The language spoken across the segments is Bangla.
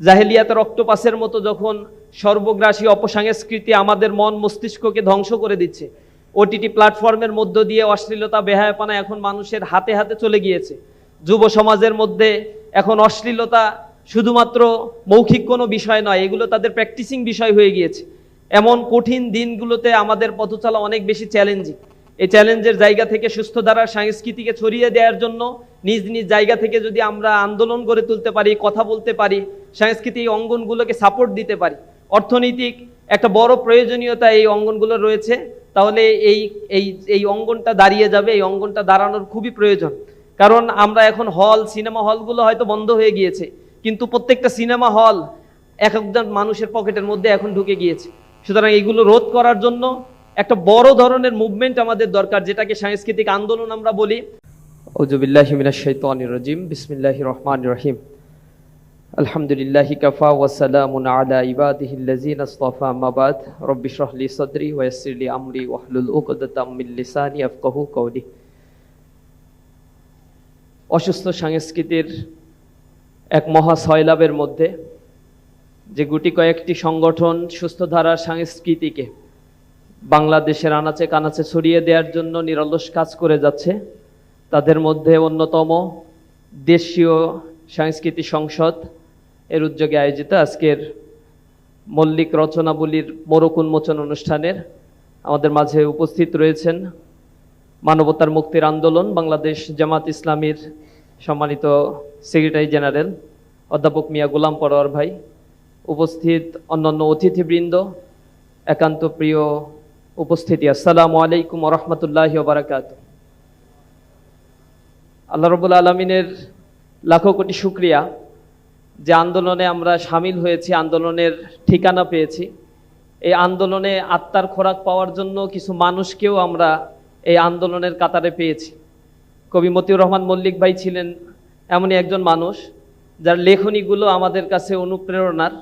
জাহেলিয়াতের রক্তপাসের মতো যখন সর্বগ্রাসী অপসংস্কৃতি আমাদের মন মস্তিষ্ককে ধ্বংস করে দিচ্ছে, ওটিটি প্ল্যাটফর্মের মধ্য দিয়ে অশ্লীলতা, বেহায়াপানা এখন মানুষের হাতে হাতে চলে গিয়েছে। যুব সমাজের মধ্যে এখন অশ্লীলতা শুধুমাত্র মৌখিক কোনো বিষয় নয়, এগুলো তাদের প্র্যাকটিসিং বিষয় হয়ে গিয়েছে। এমন কঠিন দিনগুলোতে আমাদের পথ চলা অনেক বেশি চ্যালেঞ্জিং। এই চ্যালেঞ্জের জায়গা থেকে সুস্থ ধারার সংস্কৃতিকে ছড়িয়ে দেওয়ার জন্য নিজ নিজ জায়গা থেকে যদি আমরা আন্দোলন গড়ে তুলতে পারি, কথা বলতে পারি সাংস্কৃতিক অঙ্গনগুলোকে সাপোর্ট দিতে পারি। অর্থনৈতিক একটা বড় প্রয়োজনীয়তা এই অঙ্গনগুলো রয়েছে। তাহলে এই এই এই অঙ্গনটা দাঁড়িয়ে যাবে, এই অঙ্গনটা দাঁড়ানোর খুবই প্রয়োজন। কারণ আমরা এখন হল সিনেমা হলগুলো হয়তো বন্ধ হয়ে গিয়েছে, কিন্তু প্রত্যেকটা সিনেমা হল এক একজন মানুষের পকেটের মধ্যে এখন ঢুকে গিয়েছে। সুতরাং এগুলো রোধ করার জন্য একটা বড় ধরনের মুভমেন্ট আমাদের দরকার, যেটাকে সাংস্কৃতিক আন্দোলন আমরা বলি। ওজুবিল্লাহি মিনাশ শাইতানির রাজিম, বিসমিল্লাহির রহমানির রহিম। আলহামদুলিল্লাহি কাফা ওয়া সালামুন আলা ইবাদিহিল্লাযিনা আসতাফা, আম্মা বাদ। রব্বি ইশরাহ লি সাদরি ওয়া ইয়াসসির লি আমরি ওয়াহলুল উকদাতাম মিন লিসানি ইয়াফকাহু কওলি। অসুস্থ সংস্কৃতির এক মহা সয়লাভের মধ্যে যে গুটি কয়েকটি সংগঠন সুস্থ ধারার সংস্কৃতিকে বাংলাদেশের আনাচে কানাচে ছড়িয়ে দেওয়ার জন্য নিরলস কাজ করে যাচ্ছে, তাদের মধ্যে অন্যতম দেশীয় সংস্কৃতি সংসদ এর উদ্যোগে আয়োজিত আজকের মল্লিক রচনাবলীর মোরক উন্মোচন অনুষ্ঠানের আমাদের মাঝে উপস্থিত রয়েছেন মানবতার মুক্তির আন্দোলন বাংলাদেশ জামাত ইসলামীর সম্মানিত সেক্রেটারি জেনারেল অধ্যাপক মিয়া গোলাম পরোয়ার ভাই, উপস্থিত অন্যান্য অতিথিবৃন্দ, একান্ত প্রিয় উপস্থিতি। আসসালামু আলাইকুম রহমতুল্লাহ বারাকাত আল্লাহ রবুল আলমিনের লাখো কোটি শুক্রিয়া যে আন্দোলনে আমরা সামিল হয়েছি, আন্দোলনের ঠিকানা পেয়েছি। এই আন্দোলনে আত্মার খোরাক পাওয়ার জন্য কিছু মানুষকেও আমরা এই আন্দোলনের কাতারে পেয়েছি। কবি মতিউর রহমান মল্লিক ভাই ছিলেন এমনই একজন মানুষ, যার লেখনীগুলো আমাদের কাছে অনুপ্রেরণার,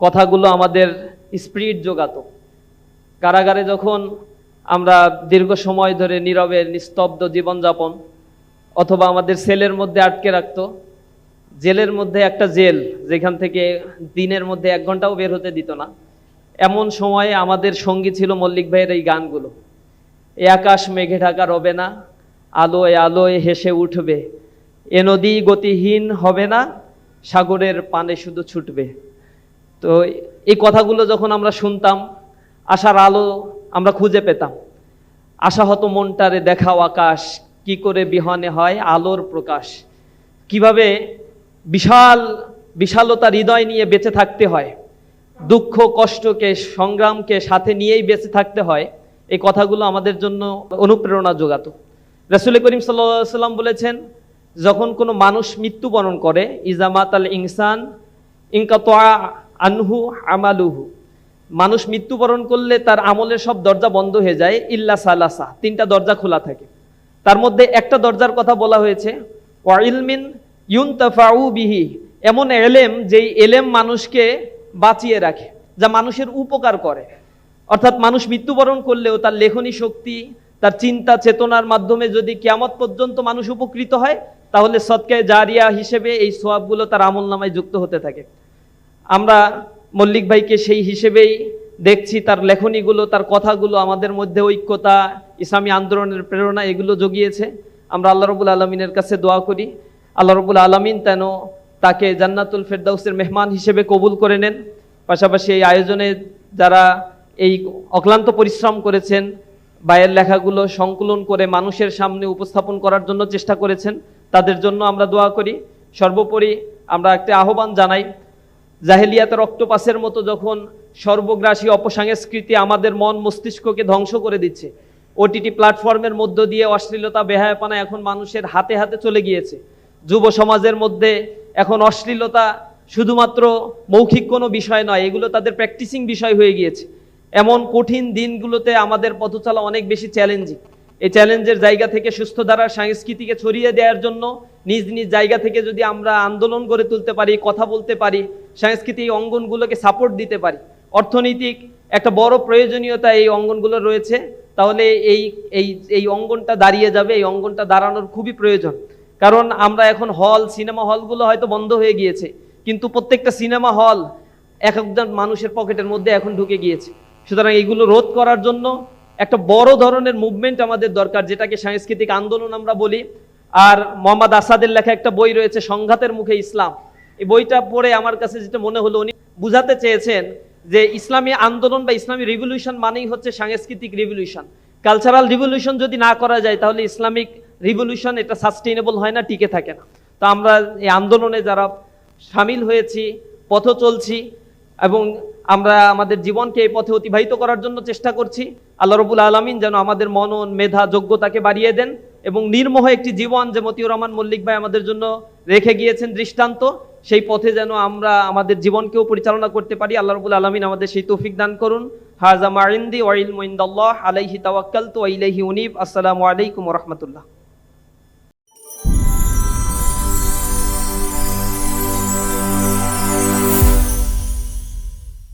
কথাগুলো আমাদের স্পিরিট যোগাতো কারাগারে যখন আমরা দীর্ঘ সময় ধরে নীরবে নিস্তব্ধ জীবনযাপন, অথবা আমাদের সেলের মধ্যে আটকে রাখতো জেলের মধ্যে একটা জেল, যেখান থেকে দিনের মধ্যে এক ঘন্টাও বের হতে দিত না। এমন সময়ে আমাদের সঙ্গী ছিল মল্লিক ভাইয়ের এই গানগুলো। এ আকাশ মেঘে ঢাকা রবে না, আলোয় আলোয় হেসে উঠবে। এ নদী গতিহীন হবে না, সাগরের পানে শুধু ছুটবে। তো এই কথাগুলো যখন আমরা শুনতাম, আশার আলো আমরা খুঁজে পেতাম। আশা হতো মনটারে দেখাও আকাশ, কি করে বিহনে হয় আলোর প্রকাশ। কীভাবে বিশাল, বিশালতা হৃদয় নিয়ে বেঁচে থাকতে হয়। দুঃখ, কষ্টকে, সংগ্রামকে সাথে নিয়েই বেঁচে থাকতে হয়। এই কথাগুলো আমাদের জন্য অনুপ্রেরণা যোগাতো। রসুল করিম সাল্লাম বলেছেন, যখন কোনো মানুষ মৃত্যুবরণ করে ইজামাত আল ইনসান ইনকাতোয়া আনহু আমালুহু। মানুষ মৃত্যুবরণ করলে তার আমলের সব দরজা বন্ধ হয়ে যায়, ইল্লা সালাসা, তিনটা দরজা খোলা থাকে। তার মধ্যে একটা দরজার কথা বলা হয়েছে ওয়াইলমিন ইউনতাফাউ বিহি, এমন এলেম যেই এলেম মানুষকে বাঁচিয়ে রাখে, যা মানুষের উপকার করে। অর্থাৎ মানুষ মৃত্যুবরণ করলেও তার লেখনী শক্তি, তার চিন্তা চেতনার মাধ্যমে যদি কিয়ামত পর্যন্ত মানুষ উপকৃত হয়, তাহলে সৎকায় জারিয়া হিসেবে এই সোয়াবগুলো তার আমল নামায় যুক্ত হতে থাকে। আমরা মল্লিক ভাইকে সেই হিসেবেই দেখছি, তার লেখনীগুলো, তার কথাগুলো, আমাদের মধ্যে ঐক্যতা, ইসলামী আন্দোলনের প্রেরণা, এগুলো জগিয়েছে। আমরা আল্লাহ রবুল আলমিনের কাছে দোয়া করি আল্লাহ রবুল আলমিন তেন তাকে জান্নাতুল ফেরদাউসের মেহমান হিসেবে কবুল করে নেন। পাশাপাশি এই আয়োজনে যারা এই অক্লান্ত পরিশ্রম করেছেন বায়ের লেখাগুলো সংকলন করে মানুষের সামনে উপস্থাপন করার জন্য চেষ্টা করেছেন, তাদের জন্য আমরা দোয়া করি। সর্বোপরি আমরা একটা আহ্বান জানাই জাহেলিয়াতের রক্তপাসের মতো যখন সর্বগ্রাসী অপসংস্কৃতি আমাদের মন মস্তিষ্ককে ধ্বংস করে দিচ্ছে, ওটিটি প্ল্যাটফর্মের মধ্য দিয়ে অশ্লীলতা, বেহায়াপানা এখন মানুষের হাতে হাতে চলে গিয়েছে। যুব সমাজের মধ্যে এখন অশ্লীলতা শুধুমাত্র মৌখিক কোনো বিষয় নয়, এগুলো তাদের প্র্যাকটিসিং বিষয় হয়ে গিয়েছে। এমন কঠিন দিনগুলোতে আমাদের পথ চলা অনেক বেশি চ্যালেঞ্জিং এই চ্যালেঞ্জের জায়গা থেকে সুস্থ ধারার সংস্কৃতিকে ছড়িয়ে দেওয়ার জন্য নিজ নিজ জায়গা থেকে যদি আমরা আন্দোলন গড়ে তুলতে পারি, কথা বলতে পারি, সাংস্কৃতিক অঙ্গনগুলোকে সাপোর্ট দিতে পারি, অর্থনৈতিক একটা বড় প্রয়োজনীয়তা এই অঙ্গনগুলো রয়েছে, তাহলে এই এই এই অঙ্গনটা দাঁড়িয়ে যাবে, এই অঙ্গনটা দাঁড়ানোর খুবই প্রয়োজন। কারণ আমরা এখন হল, সিনেমা হলগুলো হয়তো বন্ধ হয়ে গিয়েছে, কিন্তু প্রত্যেকটা সিনেমা হল এক একজন মানুষের পকেটের মধ্যে এখন ঢুকে গিয়েছে। সুতরাং এগুলো রোধ করার জন্য একটা বড় ধরনের মুভমেন্ট আমাদের দরকার, যেটাকে সাংস্কৃতিক আন্দোলন আমরা বলি। আর মোহাম্মদ আসাদের লেখা একটা বই রয়েছে, সংঘাতের মুখে ইসলাম। এই বইটা পড়ে আমার কাছে যেটা মনে হলো, উনি বুঝাতে চেয়েছেন যে ইসলামী আন্দোলন বা ইসলামী রিভলিউশন মানেই হচ্ছে সাংস্কৃতিক রিভলিউশন কালচারাল রিভলিউশন যদি না করা যায়, তাহলে ইসলামিক রিভলিউশন এটা সাস্টেইনেবল হয় না, টিকে থাকে না। তো আমরা এই আন্দোলনে যারা সামিল হয়েছি, পথ চলছি এবং আমরা আমাদের জীবনকে এই পথে অতিবাহিত করার জন্য চেষ্টা করছি, আল্লাহ রবুল আলমিন যেন আমাদের মনন মেধা যোগ্যতাকে বাড়িয়ে দেন এবং নির্মোহ একটি জীবন যে মতিউর রহমান মল্লিক ভাই আমাদের জন্য রেখে গিয়েছেন দৃষ্টান্ত, সেই পথে যেন আমরা আমাদের জীবনকেও পরিচালনা করতে পারি। আল্লাহ রবুল আলমিন আমাদের সেই তৌফিক দান করুন। হাজা মারিন্দি ওয়াইল মইন্দাল্লাহ আলাইহি তাওয়াক্কালতু তো ইলাইহি উনিব। আসসালামু আলাইকুম রাহমাতুল্লাহ।